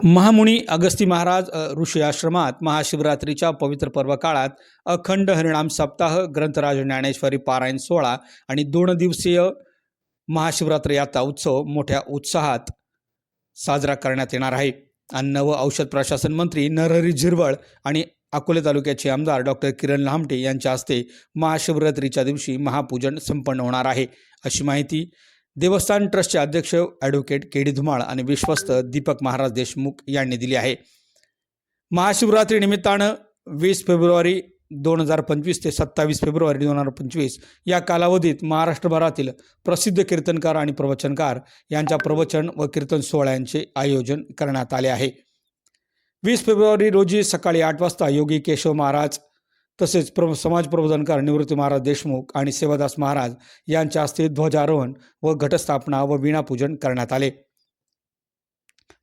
महामुनी अगस्ती महाराज ऋषी आश्रमात महाशिवरात्रीच्या पवित्र पर्व काळात अखंड हरिणाम सप्ताह ग्रंथराज ज्ञानेश्वरी पारायण सोहळा आणि दोन दिवसीय महाशिवरात्र यात्रा उत्सव मोठ्या उत्साहात साजरा करण्यात येणार आहे. अन्न व औषध प्रशासन मंत्री नरहरी झिरवळ आणि अकोले तालुक्याचे आमदार डॉक्टर किरण लामटे यांच्या हस्ते महाशिवरात्रीच्या दिवशी महापूजन संपन्न होणार आहे. अशी माहिती देवस्थान ट्रस्टचे अध्यक्ष ॲडव्होकेट के डी धुमाळ आणि विश्वस्त दीपक महाराज देशमुख यांनी दिली आहे. महाशिवरात्री निमित्तानं वीस फेब्रुवारी दोन हजार पंचवीस ते सत्तावीस फेब्रुवारी दोन हजार पंचवीस या कालावधीत महाराष्ट्रभरातील प्रसिद्ध कीर्तनकार आणि प्रवचनकार यांच्या प्रवचन व कीर्तन सोहळ्यांचे आयोजन करण्यात आले आहे. वीस फेब्रुवारी रोजी सकाळी आठ वाजता योगी केशव महाराज तसेच प्र समाज प्रबोधनकार निवृत्ती महाराज देशमुख आणि सेवादास महाराज यांच्या हस्ते ध्वजारोहण व घटस्थापना व वीणापूजन करण्यात आले.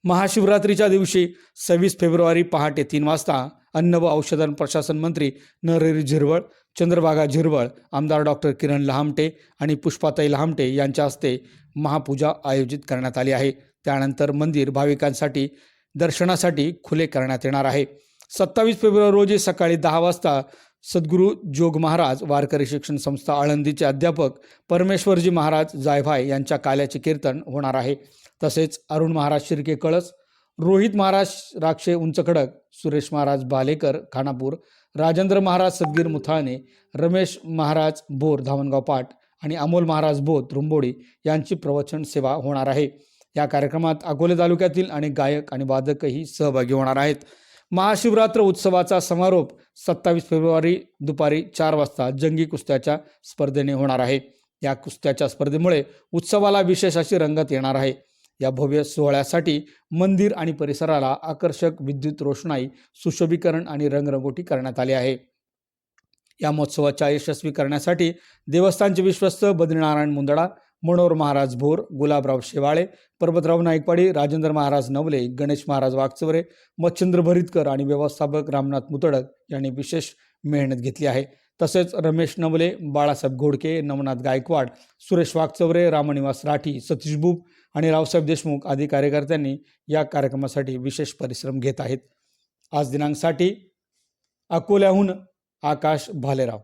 महाशिवरात्रीच्या दिवशी सव्वीस फेब्रुवारी पहाटे तीन वाजता अन्न व औषध प्रशासन मंत्री नरहरी झिरवळ चंद्रभागा झिरवळ आमदार डॉक्टर किरण लहामटे आणि पुष्पाताई लहामटे यांच्या हस्ते महापूजा आयोजित करण्यात आली आहे. त्यानंतर मंदिर भाविकांसाठी दर्शनासाठी खुले करण्यात येणार आहे. सत्तावीस फेब्रुवारी रोजी सकाळी दहा वाजता सद्गुरू जोग महाराज वारकरी शिक्षण संस्था आळंदीचे अध्यापक परमेश्वरजी महाराज जायभाय यांच्या काल्याचे कीर्तन होणार आहे. तसेच अरुण महाराज शिर्के कळस रोहित महाराज राक्षे उंच खडक सुरेश महाराज बालेकर खानापूर राजेंद्र महाराज सदगीर मुथाळणे रमेश महाराज बोर धावणगाव पाट आणि अमोल महाराज बोध रुंबोडी यांची प्रवचन सेवा होणार आहे. या कार्यक्रमात अकोले तालुक्यातील अनेक गायक आणि वादकही सहभागी होणार आहेत. महाशिवरात्र उत्सवाचा समारोप सत्तावीस फेब्रुवारी दुपारी चार वाजता जंगी कुस्त्याच्या स्पर्धेने होणार आहे. या कुस्त्याच्या स्पर्धेमुळे उत्सवाला विशेष अशी रंगत येणार आहे. या भव्य सोहळ्यासाठी मंदिर आणि परिसराला आकर्षक विद्युत रोषणाई सुशोभीकरण आणि रंगरंगोटी करण्यात आली आहे. या महोत्सवाच्या यशस्वी करण्यासाठी देवस्थानचे विश्वस्त बद्रीनारायण मुंदडा मनोहर महाराज भोर गुलाबराव शेवाळे पर्वतराव नाईकवाडी राजेंद्र महाराज नवले गणेश महाराज वागचवरे मच्छिंद्र भरितकर आणि व्यवस्थापक रामनाथ मुतडक यांनी विशेष मेहनत घेतली आहे. तसेच रमेश नवले बाळासाहेब घोडके नवनाथ गायकवाड सुरेश वागचवरे रामनिवास राठी सतीश बुब आणि रावसाहेब देशमुख आदी कार्यकर्त्यांनी या कार्यक्रमासाठी विशेष परिश्रम घेत आहेत. आज दिनांकसाठी अकोल्याहून आकाश भालेराव.